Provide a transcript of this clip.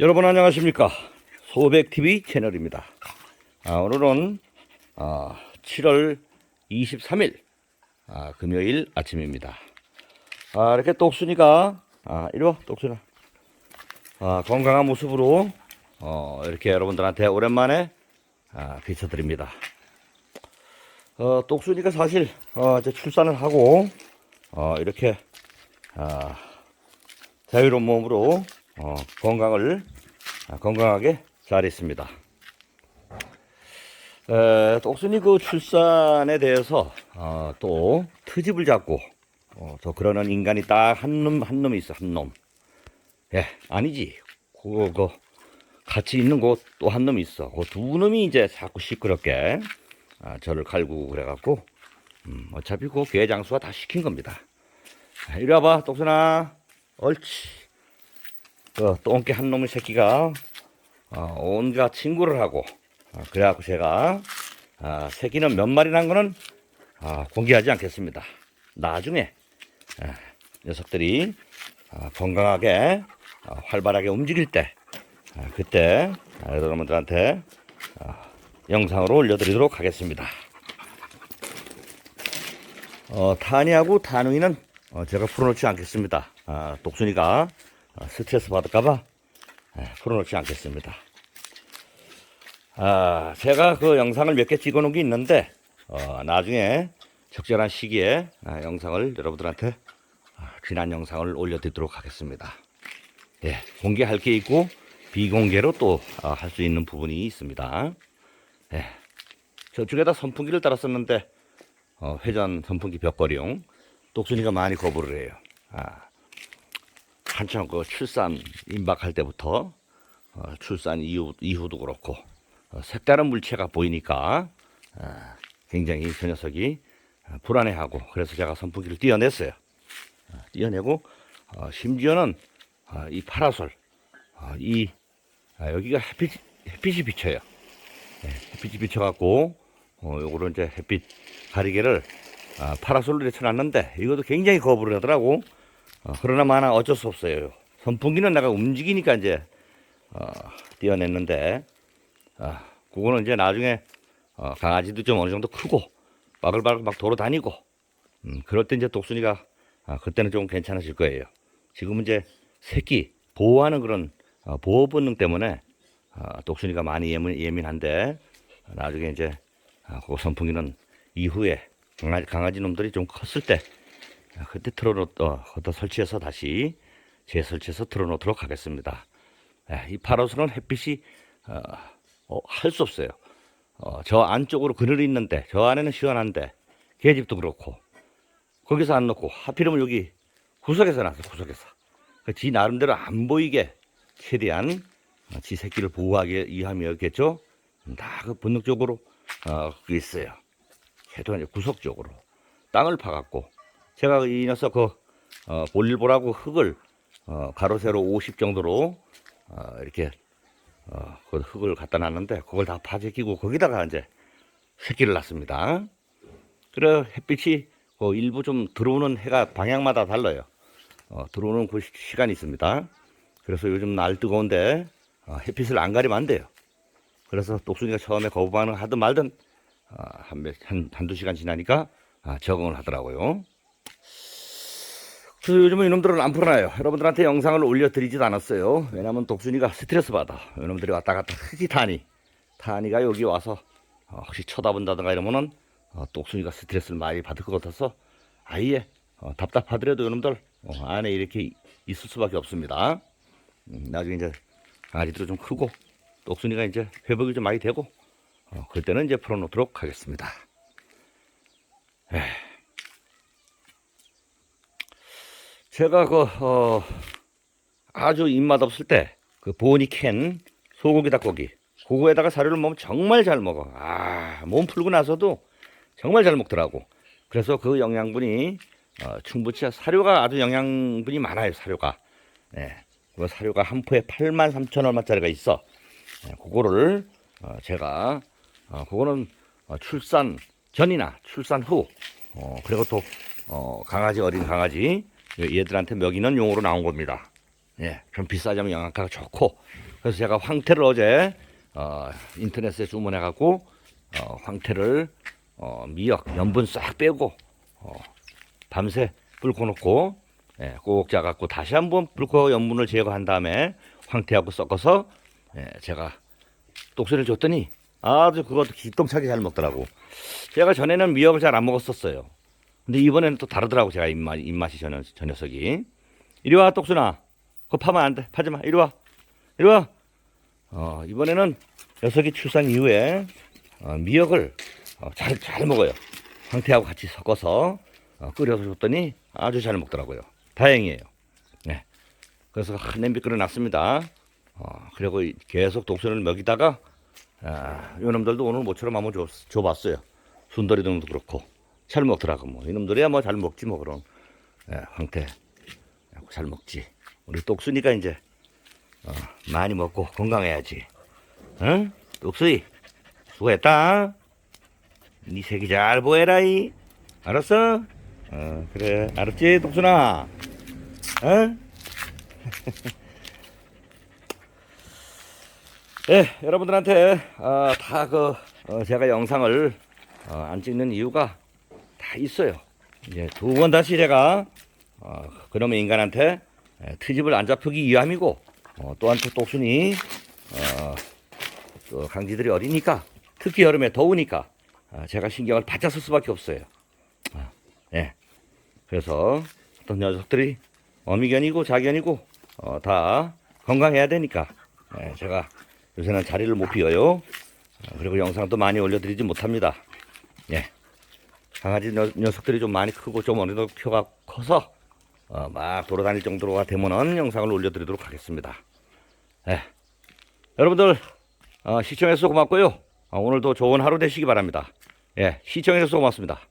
여러분 안녕하십니까? 소백TV 채널입니다. 아, 오늘은 아, 7월 23일 아, 금요일 아침입니다. 아, 이렇게 똑순이가 아, 이리와 똑순아 아, 건강한 모습으로 어, 이렇게 여러분들한테 오랜만에 아, 비춰드립니다. 어, 똑순이가 사실 어, 이제 출산을 하고 어, 이렇게 아, 자유로운 몸으로 어, 건강을 아, 건강하게 잘 있습니다. 에, 똑순이 그 출산에 대해서 어, 또 트집을 잡고 어, 또 그러는 인간이 딱 한 놈 한 놈이 있어 한 놈. 예 아니지 그거 그 같이 있는 곳 또 한 놈이 있어. 그 두 놈이 이제 자꾸 시끄럽게 아, 저를 갈구고 그래갖고 음, 어차피 그 개장수가 다 시킨 겁니다. 아, 이리 와봐 똑순아 옳지. 그 똥개 한 놈의 새끼가 어, 온갖 친구를 하고 어, 그래갖고 제가 아, 새끼는 몇 마리 난 거는 아, 공개하지 않겠습니다. 나중에 아, 녀석들이 아, 건강하게 아, 활발하게 움직일 때 아, 그때 아, 여러분들한테 아, 영상으로 올려드리도록 하겠습니다. 어, 타니하고 타누이는 어, 제가 풀어놓지 않겠습니다. 아, 독순이가 아, 스트레스 받을까봐 예, 풀어놓지 않겠습니다. 아, 제가 그 영상을 몇 개 찍어 놓은 게 있는데, 어, 나중에 적절한 시기에 아, 영상을 여러분들한테 아, 지난 영상을 올려드리도록 하겠습니다. 예, 공개할 게 있고, 비공개로 또 할수 있는 부분이 있습니다. 예, 저쪽에다 선풍기를 달았었는데, 어, 회전 선풍기 벽걸이용, 똑순이가 많이 거부를 해요. 아, 한참 그 출산 임박할 때부터 어, 출산 이후, 이후도 그렇고 어, 색다른 물체가 보이니까 어, 굉장히 저 녀석이 어, 불안해하고 그래서 제가 선풍기를 띄어냈어요. 어, 띄어내고 어, 심지어는 어, 이 파라솔 어, 이 아, 여기가 햇빛 햇빛이 비쳐요. 네, 햇빛이 비쳐갖고 어, 요거를 이제 햇빛 가리개를 아, 파라솔로 해놨는데 이것도 굉장히 거부를 하더라고. 어, 그러나 마나 어쩔 수 없어요. 선풍기는 내가 움직이니까 이제 어, 띄어냈는데 아, 그거는 이제 나중에 어, 강아지도 좀 어느 정도 크고 바글바글 막 돌아다니고 음, 그럴 때 이제 독순이가 아, 그때는 좀 괜찮아질 거예요. 지금은 이제 새끼 보호하는 그런 어, 보호 본능 때문에 어, 독순이가 많이 예민, 예민한데 나중에 이제 아, 그 선풍기는 이후에 강아지, 강아지 놈들이 좀 컸을 때 아, 그때 틀어놓, 어, 거기다 설치해서 다시 재설치해서 틀어놓도록 하겠습니다. 예, 이 파라솔은 햇빛이 어, 할수 없어요. 어, 저 안쪽으로 그늘이 있는데 저 안에는 시원한데 개집도 그렇고 거기서 안 넣고 하필이면 여기 구석에서 놨어 구석에서 그지 나름대로 안 보이게 최대한 어, 지 새끼를 보호하기 위함이었겠죠. 다그 본능적으로 어, 그게 있어요. 최대한 이제 구석적으로 땅을 파갖고 제가 이 녀석 그 어, 볼일보라고 흙을 어, 가로 세로 50 정도로 어, 이렇게 어, 그 흙을 갖다 놨는데 그걸 다 파재 끼고 거기다가 이제 새끼를 낳습니다. 그래 햇빛이 그 일부 좀 들어오는 해가 방향마다 달라요. 어, 들어오는 그 시- 시간이 있습니다. 그래서 요즘 날 뜨거운데 어, 햇빛을 안 가리면 안 돼요. 그래서 똑순이가 처음에 거부 반응 하든 말든 어, 한, 몇- 한, 한두 시간 지나니까 아, 적응을 하더라고요. 그래서 요즘은 이놈들을 안 풀어놔요. 여러분들한테 영상을 올려드리지도 않았어요. 왜냐면 독순이가 스트레스 받아. 이놈들이 왔다 갔다 흙이 타니. 타니가 여기 와서 어, 혹시 쳐다본다든가 이러면은 어, 독순이가 스트레스를 많이 받을 것 같아서 아예 어, 답답하더라도 이놈들 어, 안에 이렇게 있을 수밖에 없습니다. 음, 나중에 이제 강아지도 좀 크고 독순이가 이제 회복이 좀 많이 되고 어, 그때는 이제 풀어놓도록 하겠습니다. 에휴. 제가 그 어, 아주 입맛 없을 때 그 보니 캔 소고기 닭고기 그거에다가 사료를 먹으면 정말 잘 먹어. 아, 몸 풀고 나서도 정말 잘 먹더라고. 그래서 그 영양분이 어, 충분치 사료가 아주 영양분이 많아요. 사료가. 네. 그 사료가 한 포에 8만 3천 얼마짜리가 있어. 네, 그거를 어, 제가 어, 그거는 어, 출산 전이나 출산 후 어, 그리고 또 어, 강아지 어린 강아지 얘들한테 먹이는 용으로 나온 겁니다. 예, 좀 비싸지만 영양가가 좋고 그래서 제가 황태를 어제 어, 인터넷에 주문해 갖고 어, 황태를 어, 미역 염분 싹 빼고 어, 밤새 불고 놓고 예, 꼭 짜갖고 다시 한번 불고 염분을 제거한 다음에 황태하고 섞어서 예, 제가 독수리를 줬더니 아주 그것도 기똥차게 잘 먹더라고. 제가 전에는 미역을 잘 안 먹었었어요. 근데 이번에는 또 다르더라고 제가 입맛, 입맛이 저, 녀- 저 녀석이. 이리 와 똑순아. 그거 파면 안 돼. 파지 마. 이리 와. 이리 와. 어, 이번에는 녀석이 출산 이후에 어, 미역을 어, 잘, 잘 먹어요. 황태하고 같이 섞어서 어, 끓여서 줬더니 아주 잘 먹더라고요. 다행이에요. 네. 그래서 한 냄비 끓여놨습니다. 어, 그리고 이- 계속 독순을 먹이다가 아, 이놈들도 오늘 모처럼 한번 줘, 줘봤어요. 순돌이 놈도 그렇고 잘 먹더라고 뭐 이놈들이야 뭐 잘 먹지 뭐 그런 예, 황태 잘 먹지. 우리 똑순이가 이제 어, 많이 먹고 건강해야지. 응? 똑순이 수고했다. 네 새끼 잘 보해라이. 알았어? 어 그래 알았지 똑순아. 응? 예, 여러분들한테 어, 다그 제가 영상을 어, 안 찍는 이유가 다 있어요. 이제 두 번 다시 제가 어, 그놈의 인간한테 에, 트집을 안 잡히기 위함이고 어, 또한 또 똑순이 어, 또 강지들이 어리니까 특히 여름에 더우니까 아, 제가 신경을 바짝 쓸 수밖에 없어요. 아, 예. 그래서 어떤 녀석들이 어미견이고 자견이고 어, 다 건강해야 되니까 예, 제가 요새는 자리를 못 비워요. 어, 그리고 영상도 많이 올려드리지 못합니다. 예. 강아지 녀, 녀석들이 좀 많이 크고 좀 어느 정도 키가 커서 어, 막 돌아다닐 정도가 되면은 영상을 올려드리도록 하겠습니다. 예. 여러분들 어, 시청해주셔서 고맙고요. 어, 오늘도 좋은 하루 되시기 바랍니다. 예, 시청해주셔서 고맙습니다.